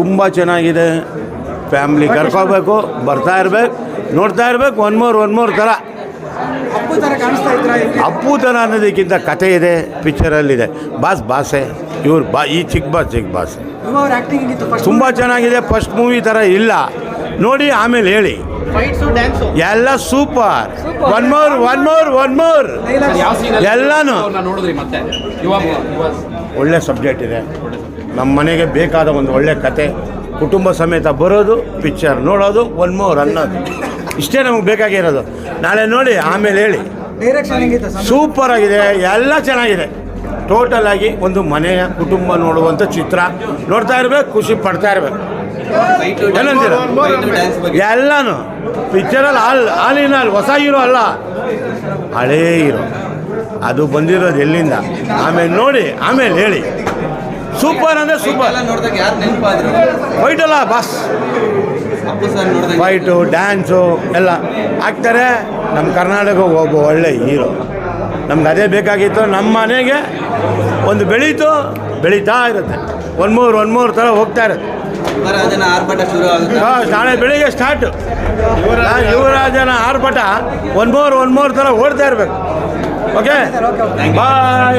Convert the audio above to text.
ತುಂಬ ಚೆನ್ನಾಗಿದೆ. ಫ್ಯಾಮ್ಲಿ ಕರ್ಕೋಬೇಕು ಬರ್ತಾ ಇರ್ಬೇಕು ನೋಡ್ತಾ ಇರ್ಬೇಕು ಒನ್ ಮೋರ್ ಒನ್ ಮೋರ್ ಥರ ಅಪ್ಪು ಥರ ಅನ್ನೋದಕ್ಕಿಂತ ಕತೆ ಇದೆ ಪಿಕ್ಚರಲ್ಲಿದೆ ಬಾಸ್ ಬಾಸೆ ಇವ್ರು ಬಾ ಈ ಚಿಕ್ಕ ಬಾಸ್ ಚಿಕ್ಕ ಬಾಸ್. ತುಂಬ ಚೆನ್ನಾಗಿದೆ ಫಸ್ಟ್ ಮೂವಿ ಥರ ಇಲ್ಲ. ನೋಡಿ ಆಮೇಲೆ ಹೇಳಿ. ಎಲ್ಲ super. One more one more one more ಎಲ್ಲಾನು. ಒಳ್ಳೆ ಸಬ್ಜೆಕ್ಟ್ ಇದೆ. ನಮ್ಮ ಮನೆಗೆ ಬೇಕಾದ ಒಂದು ಒಳ್ಳೆ ಕತೆ ಕುಟುಂಬ ಸಮೇತ ಬರೋದು ಪಿಕ್ಚರ್ ನೋಡೋದು ಒನ್ ಮೋರ್ ಅನ್ನೋದು. ಇಷ್ಟೇ ನಮಗೆ ಬೇಕಾಗಿರೋದು ನಾಳೆ ನೋಡಿ ಆಮೇಲೆ ಹೇಳಿ. ಸೂಪರ್ ಆಗಿದೆ ಎಲ್ಲ ಚೆನ್ನಾಗಿದೆ. ಟೋಟಲ್ ಆಗಿ ಒಂದು ಮನೆಯ ಕುಟುಂಬ ನೋಡುವಂಥ ಚಿತ್ರ. ನೋಡ್ತಾ ಇರ್ಬೇಕು ಖುಷಿ ಪಡ್ತಾ ಇರ್ಬೇಕು. ಏನಂತೀರ? ಎಲ್ಲಾನು. ಪಿಕ್ಚರಲ್ಲಿ ಆಲ್ ಆಲ್ ಇನ್ ಆಲ್ ಹೊಸ ಹೀರೋ ಅಲ್ಲ. ಹಳೇ ಹೀರೋ ಅದು ಬಂದಿರೋದು ಎಲ್ಲಿಂದ? ಆಮೇಲೆ ನೋಡಿ ಆಮೇಲೆ ಹೇಳಿ. ಸೂಪರ್ ಅಂದರೆ ಸೂಪರ್ ವೈಟಲ್ಲ ಬಾಸ್ ವೈಟು ಫೈಟು ಡ್ಯಾನ್ಸು ಎಲ್ಲ. ಆಗ್ತಾರೆ ನಮ್ಮ ಕರ್ನಾಟಕ ಒಬ್ಬ ಒಳ್ಳೆ ಹೀರೋ ನಮ್ಗೆ ಅದೇ ಬೇಕಾಗಿತ್ತು ನಮ್ಮ ಮನೆಗೆ ಒಂದು ಬೆಳೀತು ಬೆಳೀತಾ ಇರುತ್ತೆ. ಒಂದು ಮೂರು ಒಂದು ಮೂರು ಥರ ಹೋಗ್ತಾ ಇರುತ್ತೆ. ಹಾಂ ನಾಳೆ ಬೆಳಿಗ್ಗೆ ಸ್ಟಾರ್ಟು ಯುವರಾಜನ ಆರ್ಭಟ ಒಂದು ಮೂರು ಒಂದು ಮೂರು ಥರ ಓಡ್ತಾ ಇರಬೇಕು. Okay bye